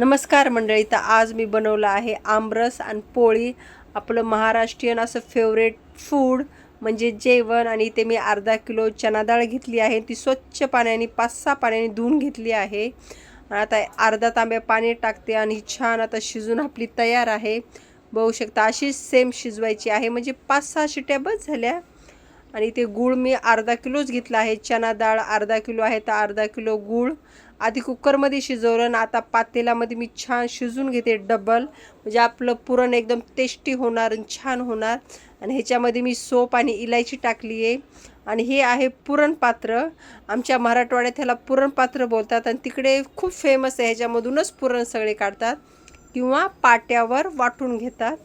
नमस्कार मंडळी तर आज मी बनवलं आहे आमरस आणि पोळी. आपलं महाराष्ट्रीयन असं फेवरेट फूड म्हणजे जेवण आणि इथे मी अर्धा किलो चना डाळ घेतली आहे. ती स्वच्छ पाण्याने पाच सहा पाण्याने धुवून घेतली आहे. आता अर्धा तांब्या पाणी टाकते आणि छान आता शिजून आपली तयार आहे. बघू शकता अशीच सेम शिजवायची आहे. म्हणजे पाच सहा शिट्या बस झाल्या. आणि ते गूळ मी अर्धा किलोच घेतला आहे. चना डाळ अर्धा किलो आहे तर अर्धा किलो गूळ. आधी कुकरमध्ये शिजवलं आणि आता पातेलामध्ये मी छान शिजून घेते डबल म्हणजे आपलं पुरण एकदम टेस्टी होणार आणि छान होणार. आणि ह्याच्यामध्ये मी सोप आणि इलायची टाकली आहे. आणि हे आहे पुरणपात्र आमच्या मराठवाड्यात ह्याला पुरणपात्र बोलतात आणि तिकडे खूप फेमस आहे. ह्याच्यामधूनच पुरण सगळे काढतात. किंवा पाट्यावर वाटून घेतात.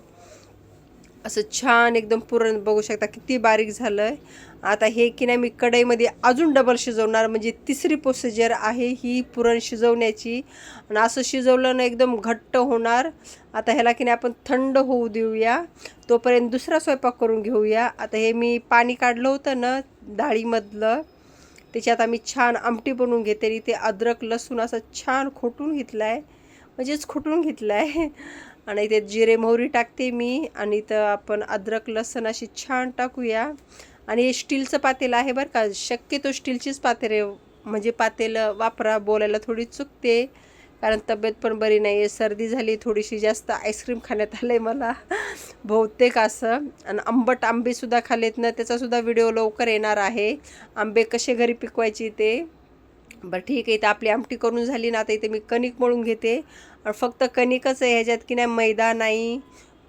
असं छान एकदम पुरण बघू शकता किती बारीक झालं आहे आता हे की नाही मी कढईमध्ये अजून डबल शिजवणार. म्हणजे तिसरी प्रोसिजर आहे ही पुरण शिजवण्याची. आणि असं शिजवलं ना एकदम घट्ट होणार. आता ह्याला की नाही आपण थंड होऊ देऊया. तोपर्यंत दुसरा स्वयंपाक करून घेऊया. आता हे मी पाणी काढलं होतं ना डाळीमधलं. त्याच्यात आम्ही छान आमटी बनवून घेते आणि ते अद्रक लसूण असं छान खोटून घेतलं आहे म्हणजेच खोटून घेतलं आहे आणि इथे जिरे मोहरी टाकते मी. आणि इथं आपण अद्रक लसण अशी छान टाकूया. आणि हे स्टीलचं पातेल आहे बरं का. शक्यतो स्टीलचीच पातेले म्हणजे पातेलं वापरा बोलायला थोडी चुकते. कारण तब्येत पण बरी नाही आहे सर्दी झाली थोडीशी जास्त आईस्क्रीम खाण्यात आलं आहे मला. बहुतेक असं. आणि आंबट आंबेसुद्धा खाल्लेत ना त्याचासुद्धा व्हिडिओ लवकर येणार आहे. आंबे कसे घरी पिकवायचे ते. बरं ठीक आहे इथं आपली आमटी करून झाली ना आता इथे मी कणिक मळून घेते. आणि फक्त कणिकच आहे ह्याच्यात की नाही मैदा नाही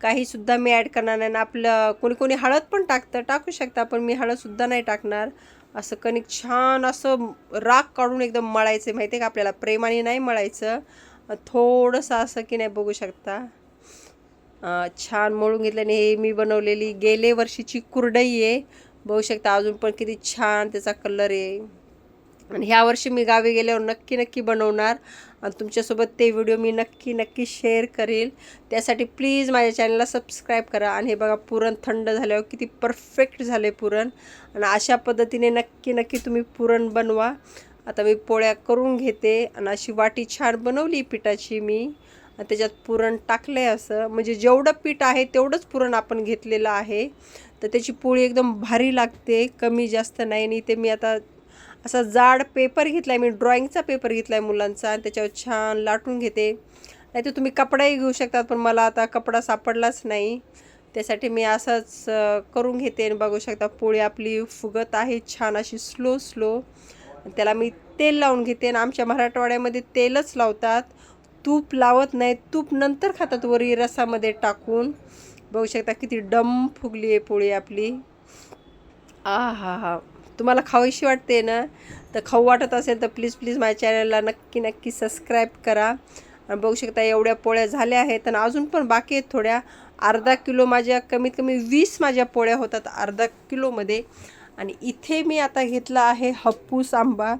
काहीसुद्धा मी ॲड करणार नाही. ना आपलं कोणी कोणी हळद पण टाकतं टाकू शकता पण मी हळदसुद्धा नाही टाकणार. असं कणिक छान असं राख काढून एकदम मळायचं माहिती आहे का आपल्याला? प्रेमाने नाही मळायचं. थोडंसं असं की नाही बघू शकता. छान मळून घेतल्याने हे मी बनवलेली गेले वर्षीची कुरडई आहे. बघू शकता अजून पण किती छान त्याचा कलर आहे. आणि ह्या वर्षी मी गावी गेल्यावर नक्की नक्की बनवणार. आणि तुमच्यासोबत ते व्हिडिओ मी नक्की नक्की शेअर करेल. त्यासाठी प्लीज माझ्या चॅनलला सबस्क्राईब करा. आणि हे बघा पुरण थंड झाल्यावर किती परफेक्ट झाले पुरण. आणि अशा पद्धतीने नक्की नक्की तुम्ही पुरण बनवा. आता मी पोळ्या करून घेते. आणि अशी वाटी छान बनवली पिठाची मी. आणि त्याच्यात पुरण टाकलं आहे असं. म्हणजे जेवढं पीठ आहे तेवढंच पुरण आपण घेतलेलं आहे. तर त्याची पोळी एकदम भारी लागते. कमी जास्त नाही. आणि ते मी आता असा जाड पेपर घेतला आहे मी ड्रॉइंगचा पेपर घेतला आहे मुलांचा आणि त्याच्यावर छान लाटून घेते. नाही तर तुम्ही कपडाही घेऊ शकतात पण मला आता कपडा सापडलाच नाही. त्यासाठी मी असंच करून घेते आणि बघू शकता पोळी आपली फुगत आहे छान अशी स्लो स्लो. त्याला मी तेल लावून घेते आणि आमच्या मराठवाड्यामध्ये तेलच लावतात. तूप लावत नाही तूप नंतर खातात वरी रसामध्ये टाकून. बघू शकता किती डम फुगली आहे पोळी आपली. आ हा हा तुम्हाला खावीशी वाटते ना तर खाऊ वाटत असेल तर प्लीज प्लीज माझ्या चॅनलला नक्की नक्की सबस्क्राईब करा. आणि बघू शकता एवढ्या पोळ्या झाल्या आहेत आणि अजून पण बाकी आहेत थोड्या. अर्धा किलो माझ्या कमीत कमी वीस माझ्या पोळ्या होतात अर्धा किलोमध्ये. आणि इथे मी आता घेतला आहे हापूस आंबा.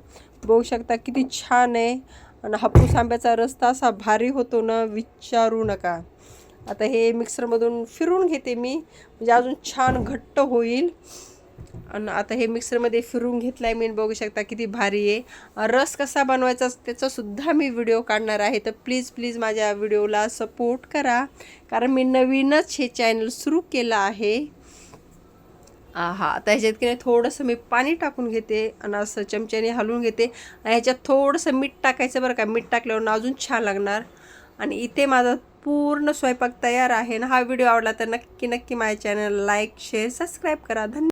बघू शकता किती छान आहे. आणि हापूस आंब्याचा रस्ता असा भारी होतो ना विचारू नका. आता हे मिक्सरमधून फिरून घेते मी. म्हणजे अजून छान घट्ट होईल. आणि आता हे मिक्सरमध्ये फिरून घेतलं आहे मी बघू शकता किती भारी आहे. रस कसा बनवायचा त्याचासुद्धा मी व्हिडिओ काढणार आहे. तर प्लीज प्लीज माझ्या व्हिडिओला सपोर्ट करा. कारण मी नवीनच हे चॅनल सुरू केलं आहे. हा आता ह्याच्यात की नाही थोडंसं मी पाणी टाकून घेते आणि असं चमच्याने हलवून घेते. आणि ह्याच्यात थोडंसं मीठ टाकायचं बरं का. मीठ टाकल्यावर अजून छान लागणार. आणि इथे माझा पूर्ण स्वयंपाक तयार आहे. ना हा व्हिडिओ आवडला तर नक्की नक्की माझ्या चॅनल लाईक शेअर सबस्क्राईब करा. धन्यवाद.